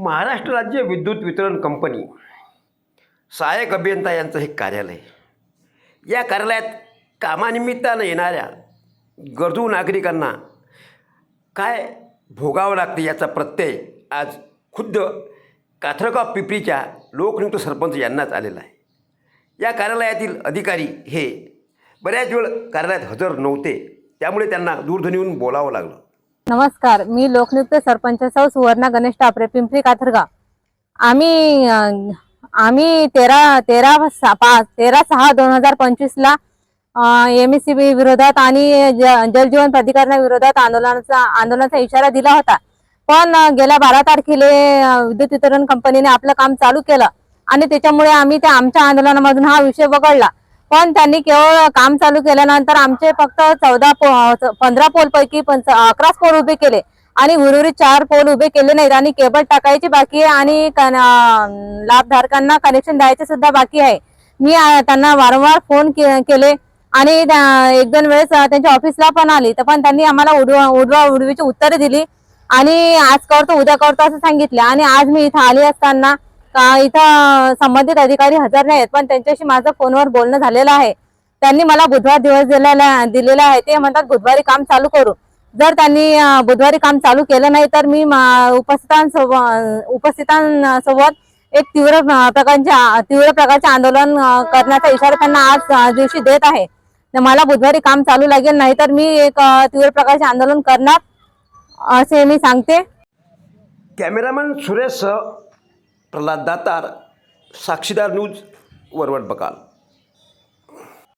महाराष्ट्र राज्य विद्युत वितरण कंपनी सहाय्यक अभियंता यांचं हे कार्यालय. या कार्यालयात कामानिमित्तानं येणाऱ्या गरजू नागरिकांना काय भोगावं लागते याचा प्रत्यय आज खुद्द काथरगाव पिपरीच्या लोकनियुक्त सरपंच यांनाच आलेला आहे. या कार्यालयातील अधिकारी हे बऱ्याच वेळ कार्यालयात हजर नव्हते त्यामुळे त्यांना दूरध्वनीहून बोलावं लागलं. नमस्कार मी लोकनियुक्त सरपंच सौ सुवर्णा गणेश टापरे पिंपरी काथरगाव. आम्ही आम्ही तेरा तेरा सा- पाच तेरा सहा दोन हजार पंचवीसला एम एस सी बी विरोधात आणि जलजीवन प्राधिकरणाविरोधात आंदोलनाचा आंदोलनाचा इशारा दिला होता. पण गेल्या बारा तारखेला विद्युत वितरण कंपनीने आपलं काम चालू केलं. आणि त्याच्यामुळे आम्ही त्या आमच्या आंदोलनामधून हा विषय वगळला. पण त्यांनी केवळ काम चालू केल्यानंतर आमचे फक्त चौदा पो पंधरा पोल पैकी पंच अकराच पोल उभे केले. आणि उर्वरित चार पोल उभे केले नाहीत आणि केबल टाकायची बाकी आहे आणि लाभधारकांना कनेक्शन द्यायचे सुद्धा बाकी आहे. मी त्यांना वारंवार फोन के- केले आणि एक दोन वेळेस त्यांच्या ऑफिसला पण आली. तर पण त्यांनी आम्हाला उडवा उडवा उडवीची उत्तरे दिली. आणि आज करतो उद्या करतो असं सांगितले. आणि आज मी इथं आली असताना इथं संबंधित अधिकारी हजर नाहीत पण त्यांच्याशी माझं फोनवर बोलणं झालेलं आहे. त्यांनी मला बुधवार दिवस दिलेला दिलेला आहे. ते म्हणतात बुधवारी काम चालू करू. जर त्यांनी बुधवारी काम चालू केलं नाही तर मी उपस्थितांसोबत उपस्थितांसोबत एक तीव्र प्रकारच्या तीव्र प्रकारचे आंदोलन करण्याचा इशारा त्यांना आज दिवशी देत आहे. मला बुधवारी काम चालू लागेल नाही तर मी एक तीव्र प्रकारचे आंदोलन करणार असे मी सांगते. कॅमेरामन सुरेश प्रल्हाद दातार साक्षीदार न्यूज वरवट बकाल.